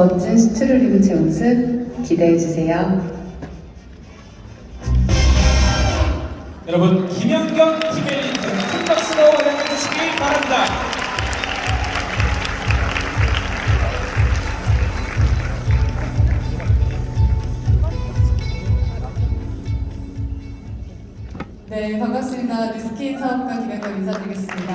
멋진 스트루리브 제 모습 기대해주세요. 여러분 김연경 팀의 큰 박수로 환영해 주시기 바랍니다. 네, 반갑습니다. 뉴스킨 사업가 김현경 인사드리겠습니다.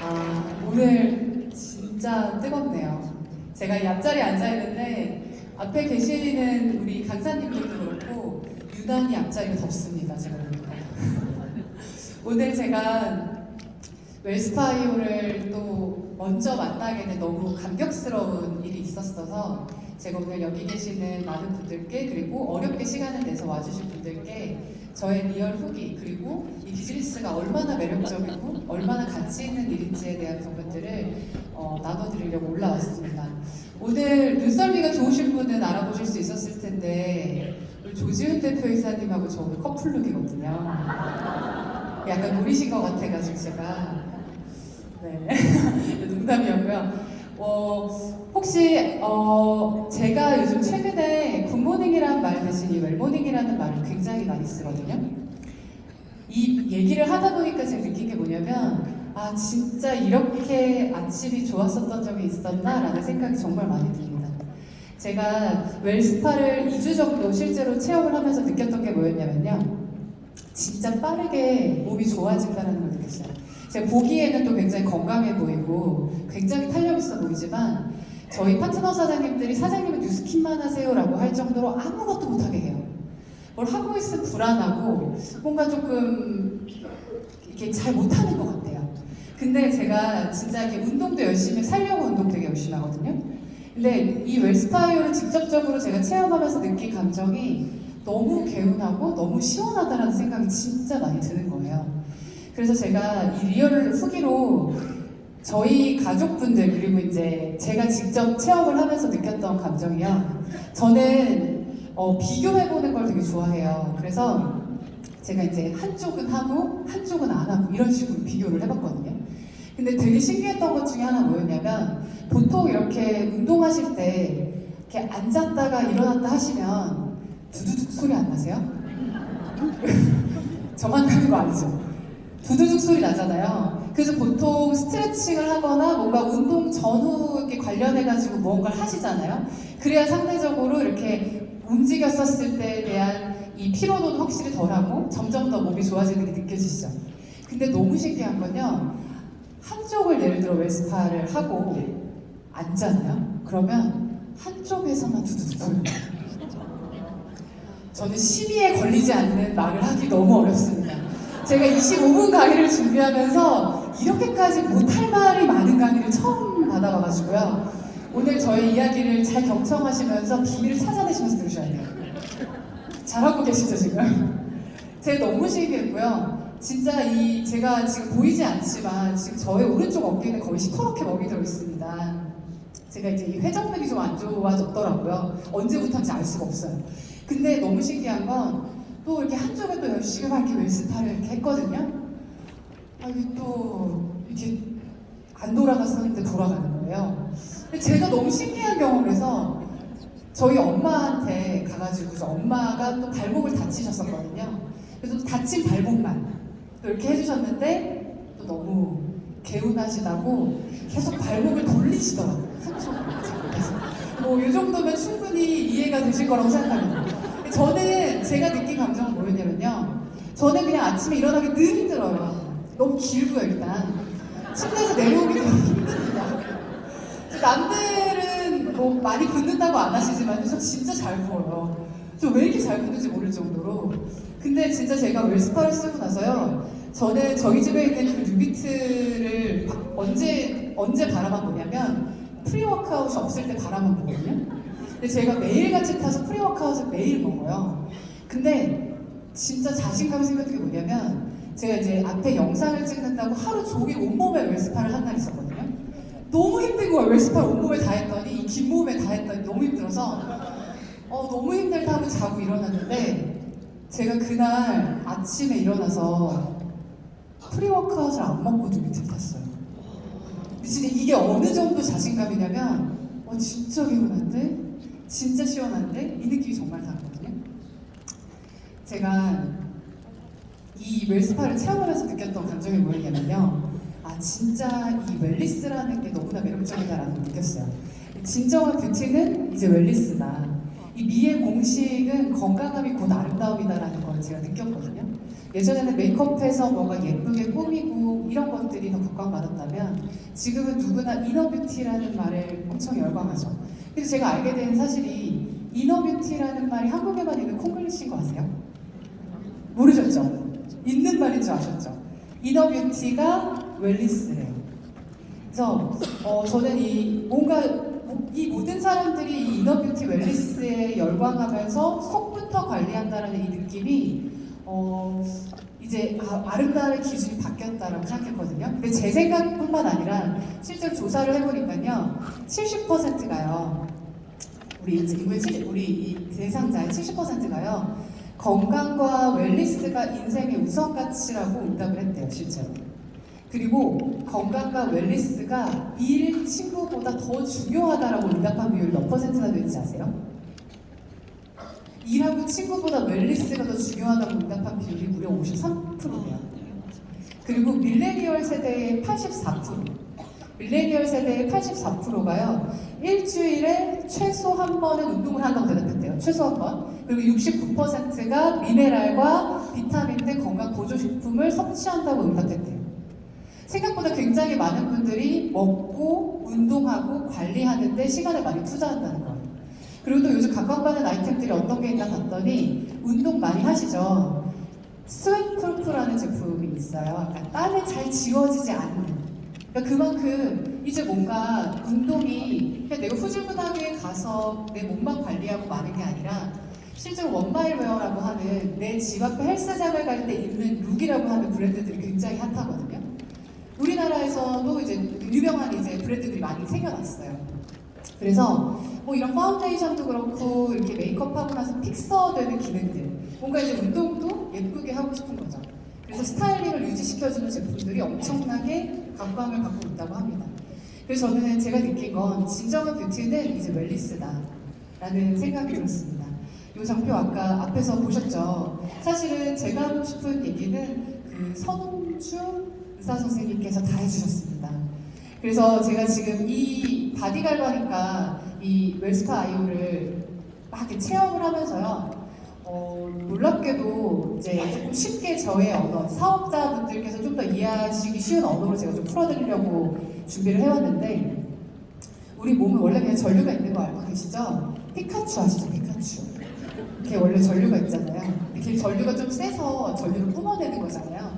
아, 오늘 진짜 뜨겁네요. 제가 이 앞자리에 앉아있는데 앞에 계시는 우리 강사님들도 그렇고 유난히 앞자리가 덥습니다. 제가 보니까. 오늘 제가 웰스파이오를 또 먼저 만나게 된 너무 감격스러운 일이 있었어서 제가 오늘 여기 계시는 많은 분들께 그리고 어렵게 시간을 내서 와주신 분들께 저의 리얼 후기 그리고 이 비즈니스가 얼마나 매력적이고 얼마나 가치 있는 일인지에 대한 부분들을 어, 나눠드리려고 올라왔습니다. 오늘 눈썰미가 좋으신 분은 알아보실 수 있었을 텐데 우리 조지훈 대표이사님하고 저 오늘 커플룩이거든요. 약간 노리신 것 같아가지고 제가 네 농담이었고요. 어, 혹시 어, 제가 요즘 최근에 굿모닝이라는 말 대신 이 웰모닝이라는 말을 굉장히 많이 쓰거든요. 이 얘기를 하다 보니까 제가 느낀 게 뭐냐면 아 진짜 이렇게 아침이 좋았었던 적이 있었나라는 생각이 정말 많이 듭니다. 제가 웰스파를 2주 정도 실제로 체험을 하면서 느꼈던 게 뭐였냐면요. 진짜 빠르게 몸이 좋아진다는 걸 느꼈어요. 제가 보기에는 또 굉장히 건강해 보이고 굉장히 탄력 있어 보이지만 저희 파트너 사장님들이 사장님은 뉴스킨만 하세요라고 할 정도로 아무것도 못하게 해요. 뭘 하고 있으면 불안하고 뭔가 조금 이렇게 잘 못하는 것 같아요. 근데 제가 진짜 이렇게 운동도 열심히 살려고 운동 되게 열심히 하거든요. 근데 이 웰스파이어를 직접적으로 제가 체험하면서 느낀 감정이 너무 개운하고 너무 시원하다라는 생각이 진짜 많이 드는 거예요. 그래서 제가 이 리얼 후기로 저희 가족분들 그리고 이제 제가 직접 체험을 하면서 느꼈던 감정이요. 저는 어, 비교해보는 걸 되게 좋아해요. 그래서 제가 이제 한쪽은 하고 한쪽은 안 하고 이런 식으로 비교를 해봤거든요. 근데 되게 신기했던 것 중에 하나 뭐였냐면 보통 이렇게 운동하실 때 이렇게 앉았다가 일어났다 하시면 두두둑 소리 안 나세요? 저만 나는 거 아니죠? 두두둑 소리 나잖아요. 그래서 보통 스트레칭을 하거나 뭔가 운동 전후 이렇게 관련해가지고 무언가를 하시잖아요. 그래야 상대적으로 이렇게 움직였었을 때에 대한 이 피로도도 확실히 덜하고 점점 더 몸이 좋아지는 게 느껴지시죠. 근데 너무 신기한 건요. 한쪽을 예를 들어 웨스파를 하고 앉잖아요. 그러면 한쪽에서만 두두둑 소리. 저는 시비에 걸리지 않는 말을 하기 너무 어렵습니다. 제가 25분 강의를 준비하면서 이렇게까지 못할 말이 많은 강의를 처음 받아봐가지고요. 오늘 저의 이야기를 잘 경청하시면서 비밀을 찾아내시면서 들으셔야 돼요. 잘하고 계시죠, 지금? 제가 너무 신기했고요. 진짜 이 제가 지금 보이지 않지만 지금 저의 오른쪽 어깨는 거의 시퍼렇게 먹이 들어 있습니다. 제가 이제 이 회전력이 좀 안 좋아졌더라고요. 언제부터인지 알 수가 없어요. 근데 너무 신기한 건 또 이렇게 한쪽에 또 열심히 막 이렇게 왼스파를 이렇게 했거든요. 아, 이게 또 이렇게 안 돌아갔었는데 돌아가는 거예요. 근데 제가 너무 신기한 경험을 해서 저희 엄마한테 가가지고 저 엄마가 또 발목을 다치셨었거든요. 그래서 또 다친 발목만 또 이렇게 해주셨는데 또 너무 개운하시다고 계속 발목을 돌리시더라고요. 한쪽으로 뭐이 정도면 충분히 이해가 되실 거라고 생각합니다. 저는 제가 느낀 감정은 뭐였냐면요. 저는 그냥 아침에 일어나기 늘 힘들어요. 너무 길고요, 일단. 침대에서 내려오기 너무 힘듭니다. 남들은 뭐 많이 붓는다고 안 하시지만 저 진짜 잘 부어요. 저 왜 이렇게 잘 붓는지 모를 정도로. 근데 진짜 제가 웰스파를 쓰고 나서요. 저는 저희 집에 있는 그 뉴비트를 바- 언제 언제 바라만 보냐면 프리워크아웃이 없을 때 바라만 보거든요. 근데 제가 매일같이 타서 프리워크아웃을 매일 먹어요. 근데 진짜 자신감이 생겼던 게 뭐냐면 제가 이제 앞에 영상을 찍는다고 하루 종일 온몸에 웰스파를 한 날 있었거든요. 너무 힘든 거예요. 웰스파를 온몸에 다 했더니 이긴 몸에 다 했더니 너무 힘들어서 어, 너무 힘들다 하고 자고 일어났는데 제가 그날 아침에 일어나서 프리워크아웃을 안 먹고 좀 밑을 탔어요. 진짜 이게 어느 정도 자신감이냐면 어 진짜 개운한데? 진짜 시원한데? 이 느낌이 정말 다르거든요. 제가 이 웰스파를 체험하면서 느꼈던 감정이 뭐였냐면요. 아 진짜 이 웰리스라는 게 너무나 매력적이다라는 걸 느꼈어요. 진정한 뷰티는 이제 웰리스다. 이 미의 공식은 건강함이 곧 아름다움이다라는 걸 제가 느꼈거든요. 예전에는 메이크업해서 뭔가 예쁘게 꾸미고 이런 것들이 더 각광받았다면 지금은 누구나 이너뷰티라는 말을 엄청 열광하죠. 그래서 제가 알게 된 사실이 이너뷰티라는 말이 한국에만 있는 콩글리시인 거 아세요? 모르셨죠? 있는 말인 줄 아셨죠? 이너뷰티가 웰리스래요. 그래서 어, 저는 이 뭔가 이 모든 사람들이 이 이너뷰티 웰리스에 열광하면서 속부터 관리한다라는 이 느낌이 어, 이제 아, 아름다움의 기준이 바뀌었다라고 생각했거든요. 근데 제 생각뿐만 아니라 실제로 조사를 해보니까요, 70%가요. 우리 이제 이거의 70, 우리 이 대상자의 70%가요. 건강과 웰리스가 인생의 우선 가치라고 응답을 했대요, 실제로. 그리고 건강과 웰리스가 일, 친구보다 더 중요하다라고 응답한 비율이 몇 퍼센트나 되는지 아세요? 일하고 친구보다 웰리스가 더 중요하다고 응답한 비율이 무려 53%예요. 그리고 밀레니얼 세대의 84%, 밀레니얼 세대의 84%가요. 일주일에 최소 한 번은 운동을 한다고 대답했대요. 최소 한 번. 그리고 69%가 미네랄과 비타민 등 건강 보조식품을 섭취한다고 응답했대요. 생각보다 굉장히 많은 분들이 먹고 운동하고 관리하는데 시간을 많이 투자한다는 거예요. 그리고 또 요즘 각광받는 아이템들이 어떤 게 있나 봤더니 운동 많이 하시죠. 스웨트프루프라는 제품이 있어요. 그러니까 땀이 잘 지워지지 않는. 그러니까 그만큼 이제 뭔가 운동이 그냥 내가 후줄근하게 가서 내 몸만 관리하고 마는 게 아니라 실제로 원마일웨어라고 하는 내 집 앞에 헬스장을 갈 때 입는 룩이라고 하는 브랜드들이 굉장히 핫하거든요. 우리나라에서도 이제 유명한 이제 브랜드들이 많이 생겨났어요. 그래서 뭐 이런 파운데이션도 그렇고 이렇게 메이크업하고 나서 픽서되는 기능들 뭔가 이제 운동도 예쁘게 하고 싶은 거죠. 그래서 스타일링을 유지시켜주는 제품들이 엄청나게 각광을 받고 있다고 합니다. 그래서 저는 제가 느낀 건 진정한 뷰티는 이제 웰리스다 라는 생각이 들었습니다. 이 장표 아까 앞에서 보셨죠? 사실은 제가 하고 싶은 얘기는 그 선홍주 의사 선생님께서 다 해주셨습니다. 그래서 제가 지금 이 바디 갈바니까 이 웰스파 아이오를 막 이렇게 체험을 하면서요. 어, 놀랍게도 이제 조금 쉽게 저의 언어, 사업자분들께서 좀 더 이해하시기 쉬운 언어로 제가 좀 풀어드리려고 준비를 해왔는데 우리 몸은 원래 그냥 전류가 있는 거 알고 계시죠? 피카츄 아시죠? 피카츄. 이렇게 원래 전류가 있잖아요. 이렇게 전류가 좀 세서 전류를 뿜어내는 거잖아요.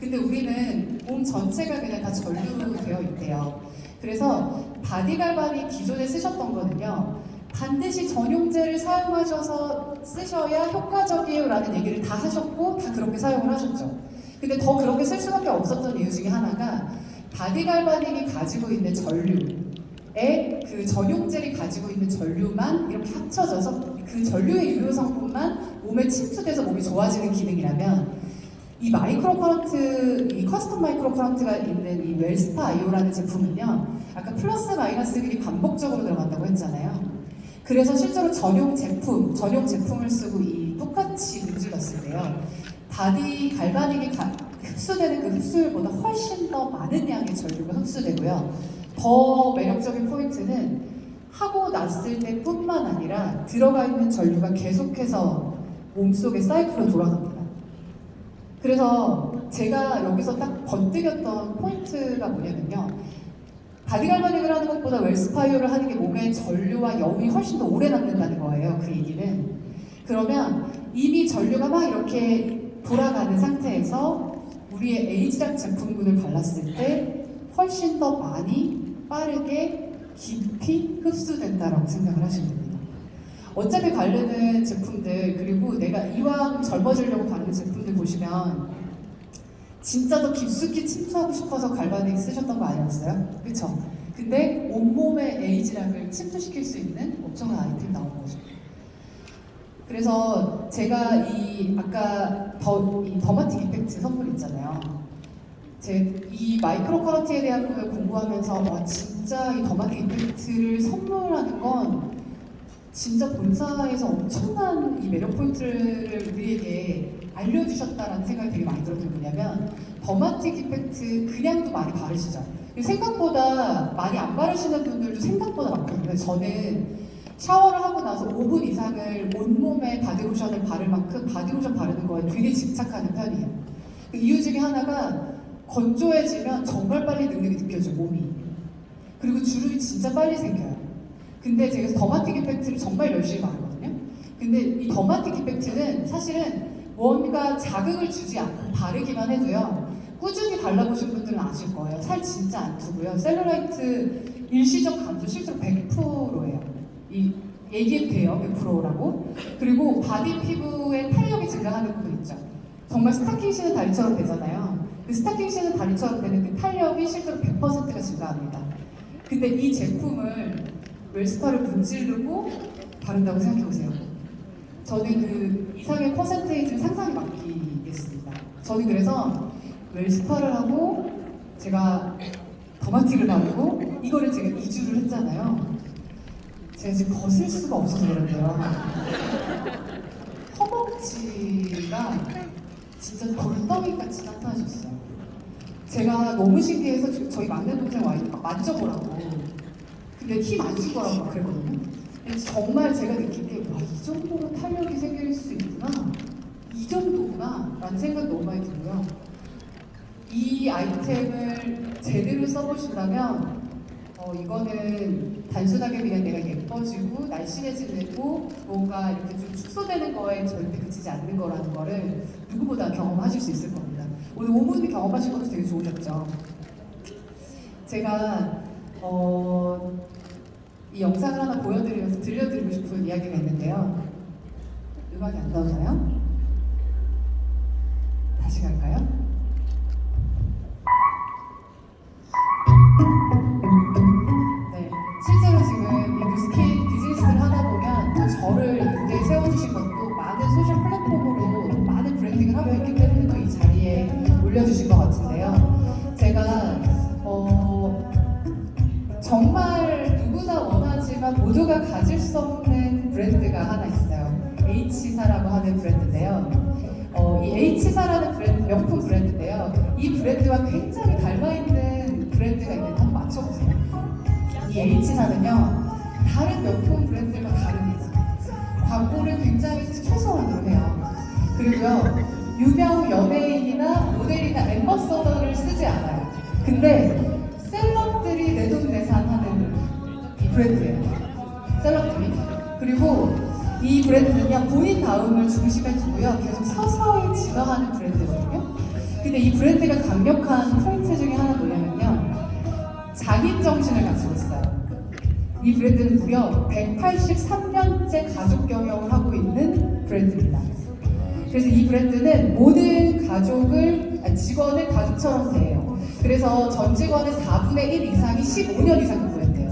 근데 우리는 몸 전체가 그냥 다 전류로 되어 있대요. 그래서 바디갈바니 기존에 쓰셨던 거는요. 반드시 전용제를 사용하셔서 쓰셔야 효과적이에요라는 얘기를 다 하셨고 다 그렇게 사용을 하셨죠. 근데 더 그렇게 쓸 수밖에 없었던 이유 중에 하나가 바디갈바닉이 가지고 있는 전류에 그 전용젤이 가지고 있는 전류만 이렇게 합쳐져서 그 전류의 유효 성분만 몸에 침투돼서 몸이 좋아지는 기능이라면 이 마이크로 커런트, 이 커스텀 마이크로 커런트가 있는 이 웰스파 아이오라는 제품은요, 아까 플러스 마이너스 길이 반복적으로 들어간다고 했잖아요. 그래서 실제로 전용 제품, 전용 제품을 쓰고 이 똑같이 문질렀을 때요, 바디 갈바닉이 가- 흡수되는 그 흡수율보다 훨씬 더 많은 양의 전류가 흡수되고요. 더 매력적인 포인트는 하고 났을 때뿐만 아니라 들어가 있는 전류가 계속해서 몸속에 사이클로 돌아갑니다. 그래서 제가 여기서 딱 번뜩였던 포인트가 뭐냐면요. 바디갈바닉을 하는 것보다 웰스파이어를 하는 게 몸의 전류와 염이 훨씬 더 오래 남는다는 거예요. 그 얘기는. 그러면 이미 전류가 막 이렇게 돌아가는 상태에서 우리의 에이지작 제품군을 발랐을 때 훨씬 더 많이 빠르게 깊이 흡수된다라고 생각을 하시면 됩니다. 어차피 바르는 제품들 그리고 내가 이왕 젊어지려고 바르는 제품들 보시면 진짜 더 깊숙이 침투하고 싶어서 갈바닉 쓰셨던 거 아니었어요? 그쵸? 근데 온몸의 에이지락을 침투시킬 수 있는 엄청난 아이템 나온 거죠. 그래서 제가 이 아까 더, 이 더마틱 이펙트 선물 있잖아요. 제 이 마이크로 커런티에 대한 걸 공부하면서 와 진짜 이 더마틱 임팩트를 선물하는 건 진짜 본사에서 엄청난 이 매력 포인트를 우리에게 알려주셨다라는 생각이 되게 많이 들었던 게 뭐냐면 더마틱 이펙트 그냥도 많이 바르시죠. 생각보다 많이 안 바르시는 분들도 생각보다 많거든요. 저는 샤워를 하고 나서 5분 이상을 온몸에 바디로션을 바를 만큼 바디로션 바르는 거에 되게 집착하는 편이에요. 그 이유 중에 하나가 건조해지면 정말 빨리 능력이 느껴져요, 몸이. 그리고 주름이 진짜 빨리 생겨요. 근데 제가 더마틱 이펙트를 정말 열심히 바르거든요. 근데 이 더마틱 이펙트는 사실은 뭔가 자극을 주지 않고 바르기만 해도요. 꾸준히 발라보신 분들은 아실 거예요. 살 진짜 안 튀고요. 셀룰라이트 일시적 감소 실제로 100%예요. 이 얘기해도 돼요. 100%라고. 그리고 바디 피부의 탄력이 증가하는 부분 있죠. 정말 스타킹 신은 다리처럼 되잖아요. 그 스타킹 신은 다리처럼 되는 그 탄력이 실제로 100%가 증가합니다. 근데 이 제품을 웰스파를 문지르고 바른다고 생각해보세요. 저는 그 이상의 퍼센테이지를 상상에 맡기겠습니다. 저는 그래서 웰스파를 하고 제가 더마틱을 바르고 이거를 제가 2주를 했잖아요. 제가 지금 거슬 수가 없어서 그런데요. 허벅지가 진짜 돌덩이같이 나타나셨어요. 제가 너무 신기해서 저- 저희 막내 동생 와이막 만져보라고. 근데 힘 안 줄 거라고 막 그랬거든요. 정말 제가 느낀 게, 와, 이 정도로 탄력이 생길 수 있구나. 이 정도구나. 라는 생각 너무 많이 들고요. 이 아이템을 제대로 써보신다면, 어, 이거는 단순하게 그냥 내가 예뻐지고 날씬해지고 뭔가 이렇게 좀 축소되는 거에 절대 그치지 않는 거라는 거를 누구보다 경험하실 수 있을 겁니다. 오늘 오문이 경험하신 것도 되게 좋으셨죠. 제가 어, 이 영상을 하나 보여드리면서 들려드리고 싶은 이야기가 있는데요. 음악이 안 나오나요? 다시 갈까요? H사라고 하는 브랜드인데요. 어, 이 H사라는 브랜드, 명품 브랜드인데요. 이 브랜드와 굉장히 닮아있는 브랜드가 있는데 한번 맞춰보세요. 이 H사는요, 다른 명품 브랜드들과 다릅니다. 광고를 굉장히 최소한으로 해요. 그리고요, 유명 연예인이나 모델이나 엠버서더를 쓰지 않아요. 근데 셀럽들이 내돈내산하는 이 브랜드예요. 본인 다움을 중심에 두고요, 계속 서서히 진화하는 브랜드거든요. 근데 이 브랜드가 강력한 포인트 중에 하나 뭐냐면요, 장인 정신을 가지고 있어요. 이 브랜드는 무려 183년째 가족 경영을 하고 있는 브랜드입니다. 그래서 이 브랜드는 모든 가족을, 아니, 직원을 가족처럼 대해요. 그래서 전 직원의 4분의 1 이상이 15년 이상 근무했대요.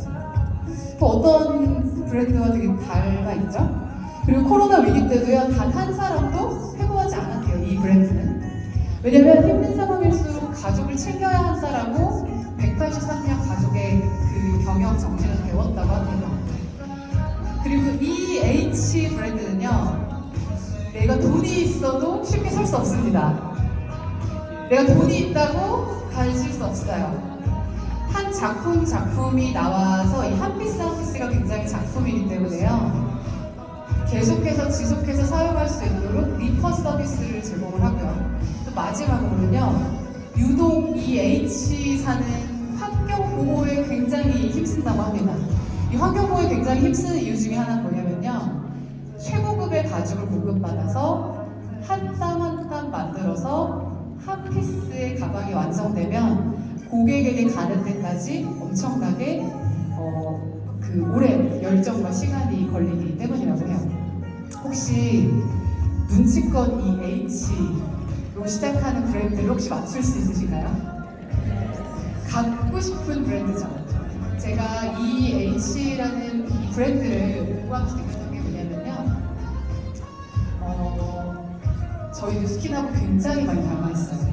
또 어떤 브랜드와 되게 달라 있죠? 그리고 코로나 위기 때도요, 단 한 사람도 해고하지 않았대요, 이 브랜드는. 왜냐면 힘든 상황일수록 가족을 챙겨야 한다라고 183년 가족의 그 경영 정신을 배웠다고 합니다. 그리고 이 H 브랜드는요, 내가 돈이 있어도 쉽게 살 수 없습니다. 내가 돈이 있다고 가질 수 없어요. 한 작품 작품이 나와서 이 한 피스 한 피스가 굉장히 작품이기 때문에요. 계속해서 지속해서 사용할 수 있도록 리퍼 서비스를 제공을 하고요. 또 마지막으로는요. 유독 이 H사는 환경 보호에 굉장히 힘쓴다고 합니다. 이 환경 보호에 굉장히 힘쓰는 이유 중에 하나는 뭐냐면요. 최고급의 가죽을 공급받아서 한 땀 한 땀 만들어서 한 피스의 가방이 완성되면 고객에게 가는 데까지 엄청나게 어, 그 오랜 열정과 시간이 걸리기 때문이라고 해요. 혹시 눈치껏 이 H로 시작하는 브랜드를 혹시 맞출 수 있으신가요? 갖고 싶은 브랜드죠. 제가 이 H라는 이 브랜드를 시작했던 게 뭐냐면요. 어, 저희 뉴스킨하고 굉장히 많이 닮아있어요.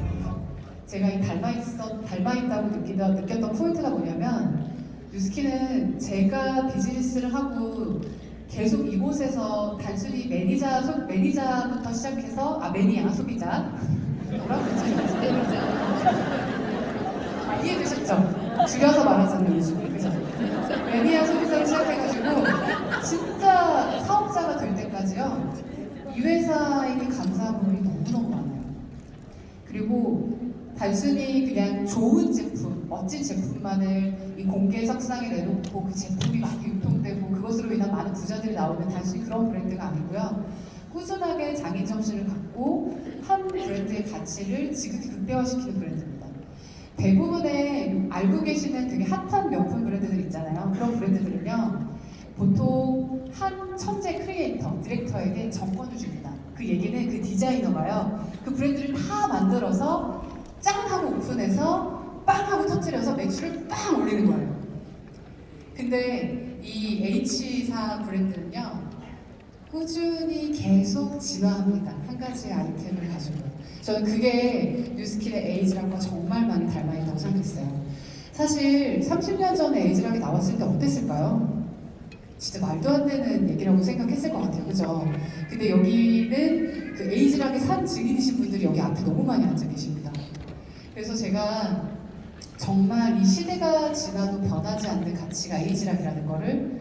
제가 이 닮아 있어 닮아 있다고 느끼다 느꼈던 포인트가 뭐냐면 뉴스키는 제가 비즈니스를 하고 계속 이곳에서 단순히 매니저 소, 매니저부터 시작해서 아 매니아 소비자 뭐라고 했지? 이해되셨죠? 줄여서 말하잖아요 요즘 그죠? 매니아 소비자로 시작해가지고 진짜 사업자가 될 때까지요 이 회사에게 감사한 부분이 너무너무 많아요 그리고 단순히 그냥 좋은 제품, 멋진 제품만을 이 공개 석상에 내놓고 그 제품이 많이 유통되고 그것으로 인한 많은 부자들이 나오는 단순히 그런 브랜드가 아니고요. 꾸준하게 장인 정신을 갖고 한 브랜드의 가치를 지극히 극대화시키는 브랜드입니다. 대부분의 알고 계시는 되게 핫한 명품 브랜드들 있잖아요. 그런 브랜드들은요. 보통 한 천재 크리에이터, 디렉터에게 정권을 줍니다. 그 얘기는 그 디자이너가요. 그 브랜드를 다 만들어서 짠 하고 오픈해서 빵 하고 터뜨려서 매출을 빵 올리는 거예요. 근데 이 H사 브랜드는요. 꾸준히 계속 진화합니다. 한 가지 아이템을 가지고. 저는 그게 뉴스킬의 에이즈랑과 정말 많이 닮아 있다고 생각했어요. 사실 30년 전에 에이즈랑이 나왔을 때 어땠을까요? 진짜 말도 안 되는 얘기라고 생각했을 것 같아요. 그죠? 근데 여기는 그 에이즈랑에 산 증인이신 분들이 여기 앞에 너무 많이 앉아 계십니다. 그래서 제가 정말 이 시대가 지나도 변하지 않는 가치가 에이지락이라는 거를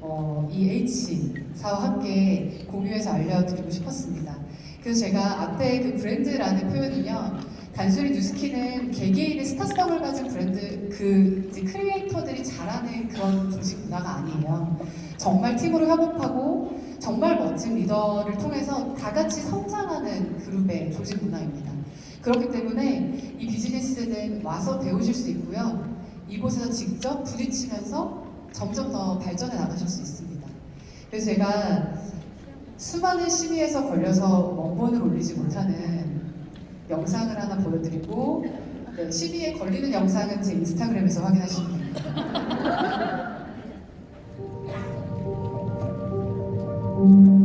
어, 이 H사와 함께 공유해서 알려드리고 싶었습니다. 그래서 제가 앞에 그 브랜드라는 표현은요, 단순히 뉴스키는 개개인의 스타성을 가진 브랜드, 그 크리에이터들이 잘하는 그런 조직 문화가 아니에요. 정말 팀으로 협업하고 정말 멋진 리더를 통해서 다 같이 성장하는 그룹의 조직 문화입니다. 그렇기 때문에 이 비즈니스는 와서 배우실 수 있고요. 이곳에서 직접 부딪히면서 점점 더 발전해 나가실 수 있습니다. 그래서 제가 수많은 시위에서 걸려서 원본을 올리지 못하는 영상을 하나 보여드리고 네, 시비에 걸리는 영상은 제 인스타그램에서 확인하시면 됩니다.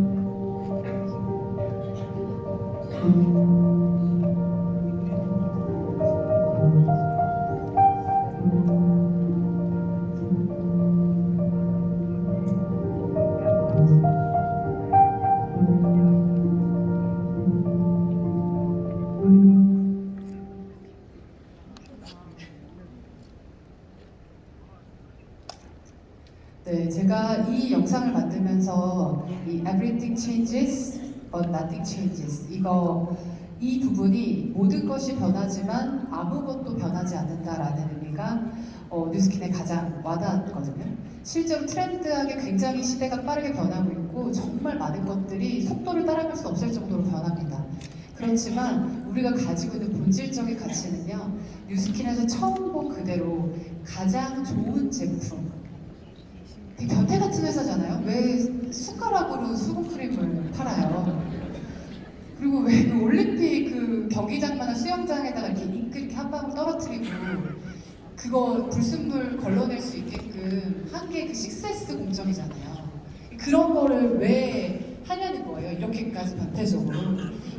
이 everything changes but nothing changes 이거 이 부분이 모든 것이 변하지만 아무것도 변하지 않는다라는 의미가 어, 뉴스킨에 가장 와닿았거든요. 실제로 트렌드하게 굉장히 시대가 빠르게 변하고 있고 정말 많은 것들이 속도를 따라갈 수 없을 정도로 변합니다. 그렇지만 우리가 가지고 있는 본질적인 가치는요, 뉴스킨에서 처음 본 그대로 가장 좋은 제품, 변태 같은 회사잖아요. 왜 숟가락으로 수분 크림을 팔아요? 그리고 왜 그 올림픽 그 경기장만한 수영장에다가 이렇게 잉크 이렇게 한 방울 떨어뜨리고 그거 불순물 걸러낼 수 있게끔 한개그 식세스 공정이잖아요. 그런 거를 왜 하냐는 거예요. 이렇게까지 변태적으로.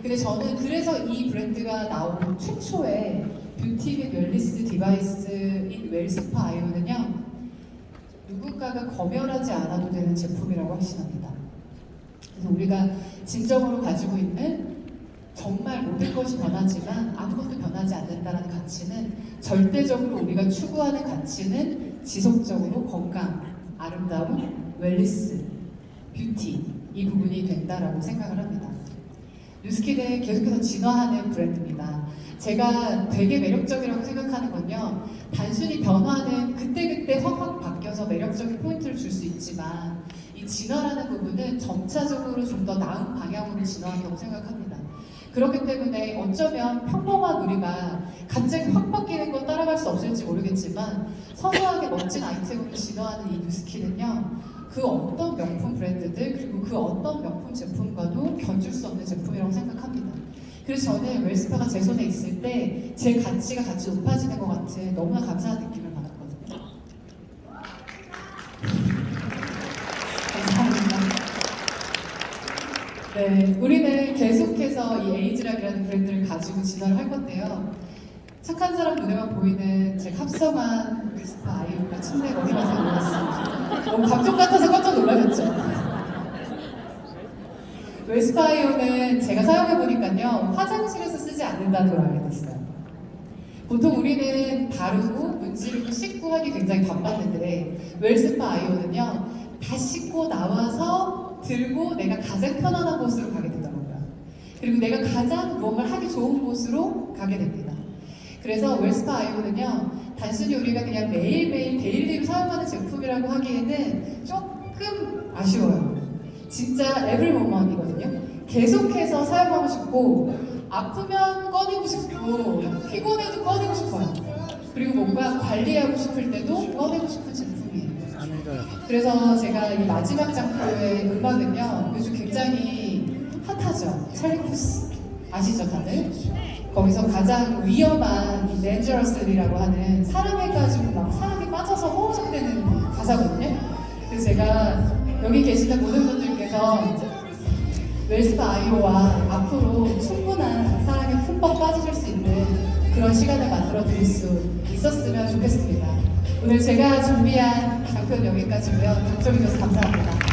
근데 저는 그래서 이 브랜드가 나온 최초의 뷰티 및 웰리스 디바이스인 웰스파 아이오는요. 누군가가 검열하지 않아도 되는 제품이라고 확신합니다. 그래서 우리가 진정으로 가지고 있는 정말 모든 것이 변하지만 아무것도 변하지 않는다는 가치는 절대적으로 우리가 추구하는 가치는 지속적으로 건강, 아름다움, 웰리스, 뷰티 이 부분이 된다라고 생각을 합니다. 뉴스키는 계속해서 진화하는 브랜드입니다. 제가 되게 매력적이라고 생각하는 건요. 단순히 변화는 그때그때 확확 바뀌 어서 매력적인 포인트를 줄 수 있지만 이 진화라는 부분은 점차적으로 좀 더 나은 방향으로 진화한다고 생각합니다. 그렇기 때문에 어쩌면 평범한 우리가 갑자기 확 바뀌는 건 따라갈 수 없을지 모르겠지만 선호하게 멋진 아이템으로 진화하는 이 뉴스키는요. 그 어떤 명품 브랜드들 그리고 그 어떤 명품 제품과도 견줄 수 없는 제품이라고 생각합니다. 그래서 저는 웰스파가 제 손에 있을 때 제 가치가 같이 높아지는 것 같은 너무나 감사한 느낌 네, 우리는 계속해서 이 에이즈락이라는 브랜드를 가지고 진화를 할 건데요. 착한 사람 눈에만 보이는 제 합성한 웨스파 아이오가 침대에 머리가 서 놀랐어요. 너무 감쪽 같아서 깜짝 놀라셨죠? 웨스파 아이오는 제가 사용해 보니까요 화장실에서 쓰지 않는다는 걸 알게 됐어요. 보통 우리는 바르고 문지르고 씻고 하기 굉장히 바빴는데 웰스파 아이오는요 다 씻고 나와서 들고 내가 가장 편안한 곳으로 가게 되더라고요. 그리고 내가 가장 무언가를 하기 좋은 곳으로 가게 됩니다. 그래서 웰스파 아이오는요 단순히 우리가 그냥 매일매일 데일리로 사용하는 제품이라고 하기에는 조금 아쉬워요. 진짜 에브리 모먼이거든요. 계속해서 사용하고 싶고 아프면 꺼내고 싶고 피곤해도 꺼내고 싶어요. 그리고 뭔가 관리하고 싶을 때도 꺼내고 싶은 제품이에요. 그래서 제가 이 마지막 장표의 음악은요 요즘 굉장히 핫하죠. 찰리 푸스 아시죠 다들? 거기서 가장 위험한 이 dangerously라고 하는 사랑에 가지고 막 사랑에 빠져서 허우적대는 가사거든요. 그래서 제가 여기 계시는 모든 분들께서 웰스파 아이오와 앞으로 충분한 사랑에 흠뻑 빠지실 수 있는 그런 시간을 만들어 드릴 수 있었으면 좋겠습니다. 오늘 제가 준비한 장 표는 여기까지고요. 답변해 주셔서 감사합니다.